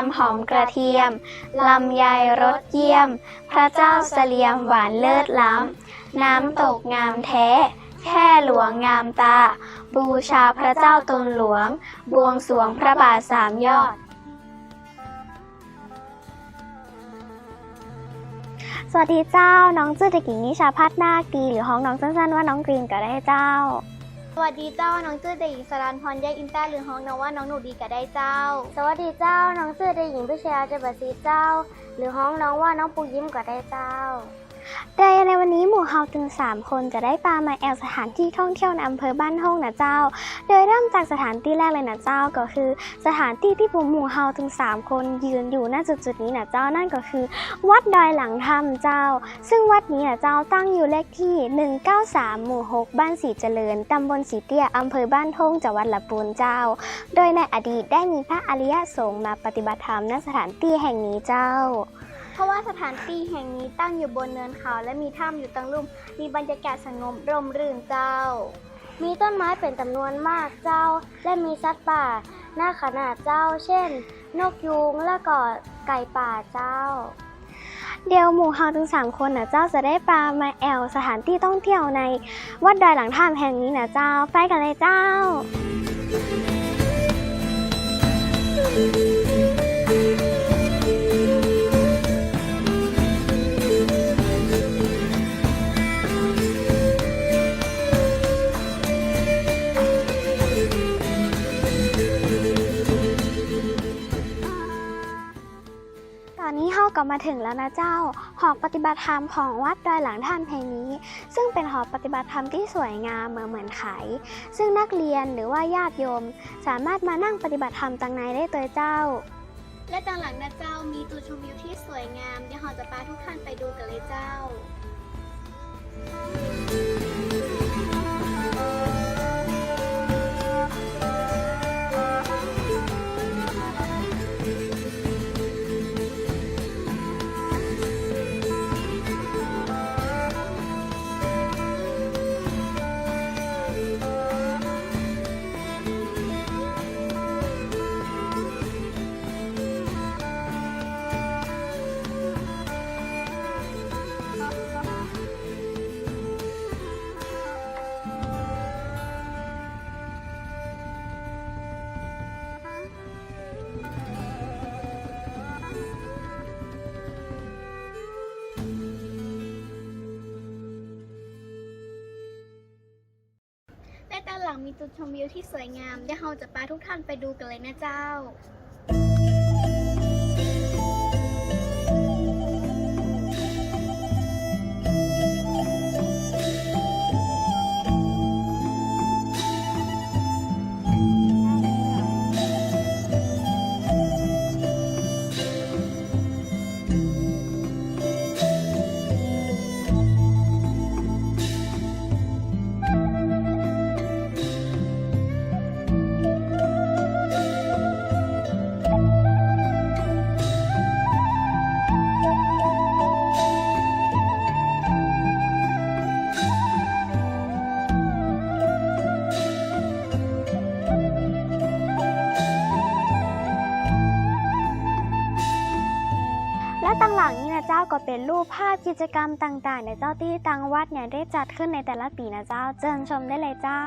ามหอมกระเทียม ลำไยรสเยี่ยม พระเจ้าเสลียมหวานเลิศล้ำ น้ำตกงามแท้ แค่หลวงงามตา บูชาพระเจ้าตนหลวง บวงสรวงพระบาทสามยอดสวัสดีเจ้า น้องชื่อเด็กหญิงนิชาพัฒนากีหรือห้องน้องสั้นๆว่าน้องกรีนก็ได้เจ้า สวัสดีเจ้าน้องจื้อเด็กหญิงสรันพรแยกอินแต้หรือห้องน้องว่าน้องหนูดีก็ได้เจ้า สวัสดีเจ้าน้องชื่อเด็กหญิงพิชยาเจบัสซีเจ้า หรือห้องน้องว่าน้องปูยิ้มก็ได้เจ้า โดยในวันนี้หมู่เฮาถึง 3 คนจะได้ปามาแอลสถานที่ท่องเที่ยวในอำเภอบ้านห้องนะเจ้า โดยเริ่มจากสถานที่แรกเลยนะเจ้าก็คือ สถานที่ที่ผมหมู่เฮาถึง 3 คนยืนอยู่ณจุดๆนี้นะเจ้านั่นก็คือ วัดดอยหลังธรรมเจ้า ซึ่งวัดนี้นะเจ้าตั้งอยู่เลขที่ 193 หมู่ 6 บ้านสีเจริญตำบลสีเตี้ยอำเภอบ้านท่งจังหวัดลำพูนเจ้า โดยในอดีตได้มีพระอริยสงฆ์มาปฏิบัติธรรมณสถานที่แห่งนี้เจ้า ราะว่าสถานที่แห่งนี้ตั้งอยู่บนเนินเขาและมีถ้ำอยู่ตั้งลุ่ม มีบรรยากาศสงบร่มรื่นเจ้า มีต้นไม้เป็นจำนวนมากเจ้า และมีสัตว์ป่าหน้าขนาดเจ้า เช่น นกยูงและก็ไก่ป่าเจ้า เดี๋ยวหมู่เฮาทั้งสามคนนะเจ้าจะได้ปลามาแอลสถานที่ท่องเที่ยวในวัดดอยหลังท่ามแห่งนี้นะเจ้า ไปกันเลยเจ้าต มาถึงแล้วนะเจ้า หอปฏิบัติธรรมของวัดดอยหลังท่านแห่งนี้ ซึ่งเป็นหอปฏิบัติธรรมที่สวยงามเหมือนเหมือนไขซึ่งนักเรียนหรือว่าญาติโยม สามารถมานั่งปฏิบัติธรรมตังในได้ตัวเจ้า และต่างหลังนะเจ้ามีจุดชมวิวที่สวยงามเดี๋ยวเราจะพาทุกท่านไปดูกันเลยเจ้า จุดชมวิวที่สวยงามเดี๋ยวเราจะพาทุกท่านไปดูกันเลยนะเจ้า เจ้าก็เป็นรูปภาพกิจกรรมต่างๆในเจ้าที่ตังวัดเนี่ยได้จัดขึ้นในแต่ละปีนะเจ้าเชิญชมได้เลยเจ้า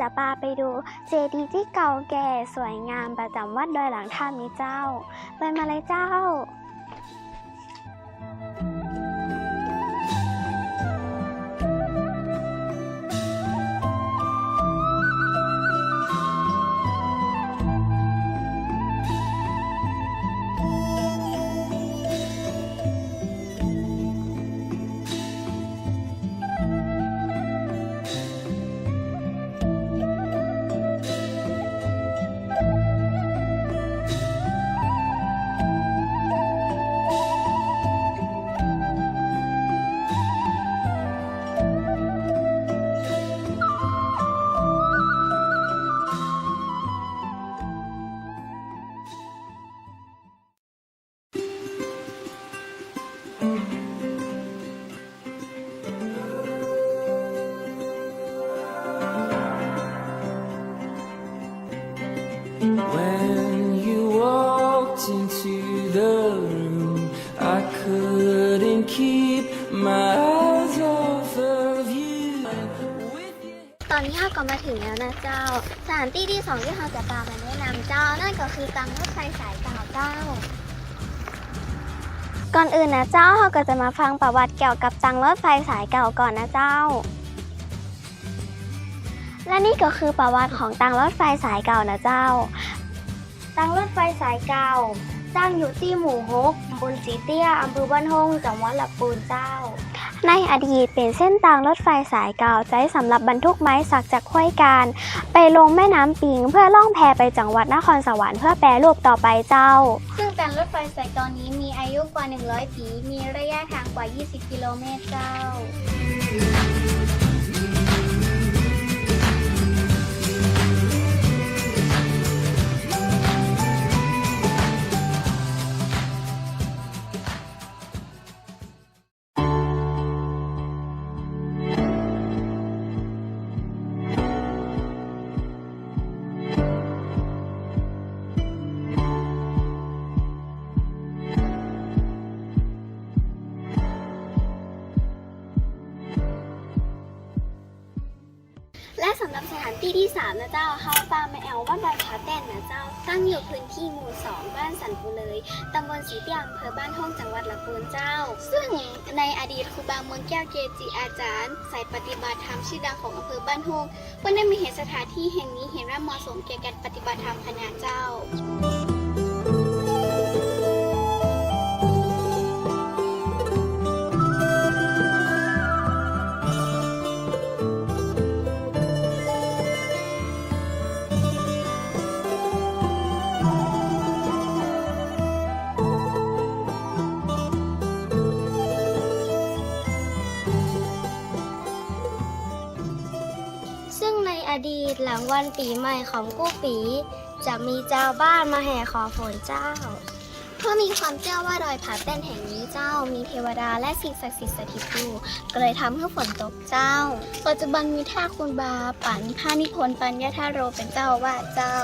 จะพาไปดูเจดีย์ที่เก่าแก่สวยงามประจำวัดดอยหลังท่ามีเจ้า ไปมาเลยเจ้า can't keep my eyes off of you. ตอนนี้เราก็มาถึงแล้วนะเจ้า สถานที่ที่สองที่เราจะพามาแนะนำเจ้า นั่นก็คือตังรถไฟสายเก่าเจ้า ก่อนอื่นนะเจ้าเราก็จะมาฟังประวัติเกี่ยวกับตังรถไฟสายเก่าก่อนนะเจ้า และนี่ก็คือประวัติของตังรถไฟสายเก่านะเจ้า ตังรถไฟสายเก่า ตั้งอยู่ที่หมู่ฮกตำบลสีเตี้ยอำเภอบ้านฮงจังหวัดลำพูนเจ้า ในอดีตเป็นเส้นทางรถไฟสายเก่าใช้สำหรับบรรทุกไม้สักจากห้วยการ ไปลงแม่น้ำปิงเพื่อล่องแพไปจังหวัดนครสวรรค์เพื่อแปรรูปต่อไปเจ้า ซึ่งแต่รถไฟสายตอนนี้มีอายุกว่า 100 ปี มีระยะทางกว่า 20 กิโลเมตรเจ้าานที่ที่ 3 นะเจ้าเฮาฟามแอลบ้านดอยผาแต้นนะเจ้า ตั้งอยู่พื้นที่หมู่ 2 บ้านสันปูเลย ตำบลสีเตียงอำเภอบ้านห้องจังหวัดลำพูนเจ้า ซึ่งในอดีตครูบาเมืองแก้วเกจิอาจารย์สายปฏิบัติธรรมชื่อดังของอำเภอบ้านฮงเพื่อได้มีเหตุสถานที่แห่งนี้เห็นว่าเหมาะสมแก่การปฏิบัติธรรมขนาดเจ้า ในอดีตหลังวันปีใหม่ของกู้ปี จะมีเจ้าบ้านมาแห่ขอฝนเจ้า เพราะมีความเชื่อว่าดอยผาแต้นแห่งนี้เจ้า มีเทวดาและสิ่งศักดิ์สิทธิ์สถิตอยู่ก็เลยทำให้ฝนตกเจ้า ปัจจุบันมีท่าคุณบาปันพานิพนธ์ปัญญาธาโรเป็นเจ้าว่าเจ้า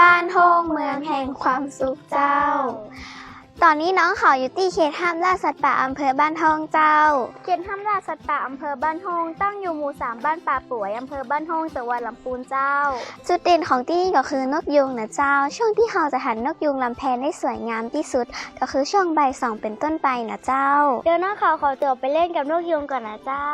บ้านโฮงเมืองแห่งความสุขเจ้า ตอนนี้น้องเขาอยู่ที่เขตห้ามล่าสัตว์ป่าอำเภอบ้านทองเจ้า เขตห้ามล่าสัตว์ป่าอำเภอบ้านฮงตั้งอยู่หมู่สามบ้านป่าป่วยอำเภอบ้านฮงจังหวัดลำพูนเจ้า จุดเด่นของที่นี่ก็คือนกยูงนะเจ้า ช่วงที่เราจะหันนกยูงลำแพนได้สวยงามที่สุด ก็คือช่วงบ่ายสองเป็นต้นไปนะเจ้า เดี๋ยวน้องเขาขอตัวไปเล่นกับนกยุงก่อนนะเจ้า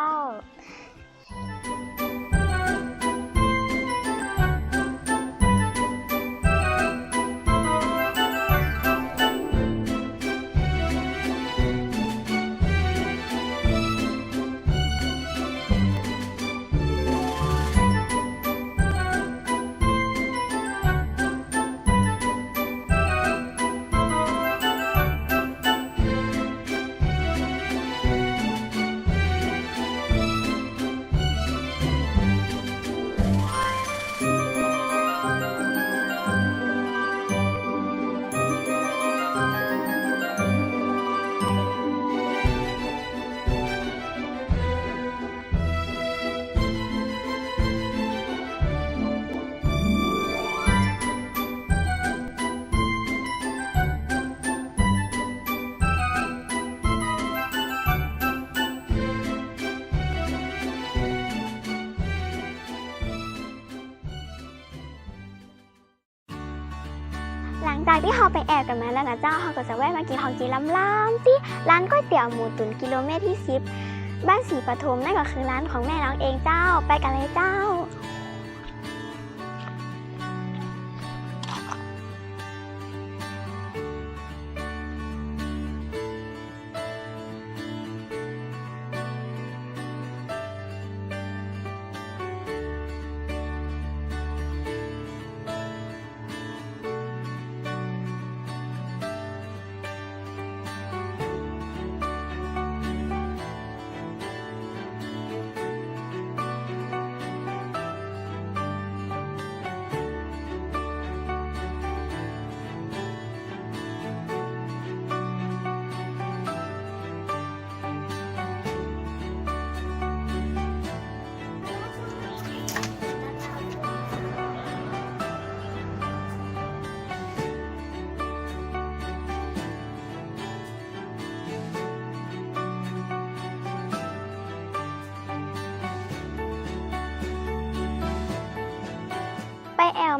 ที่เราไปแอบกันมาแล้วนะเจ้าเราก็จะแวะมากินของจีนล้ำๆที่ร้านก๋วยเตี๋ยวหมูตุ๋นกิโลเมตรที่10บ้านสีปทุมนั่นก็คือร้านของแม่น้องเองเจ้าไปกันเลยเจ้า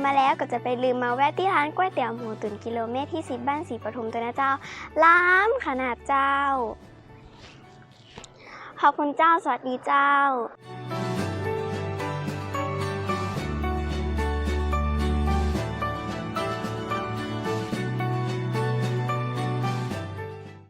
มาแล้วก็จะไปลืมมาแวะที่ร้านก๋วยเตี๋ยวหมูตุ๋นกิโลเมตรที่สิบบ้านสีปทุมตัวนะเจ้า ล้ำขนาดเจ้า ขอบคุณเจ้า สวัสดีเจ้า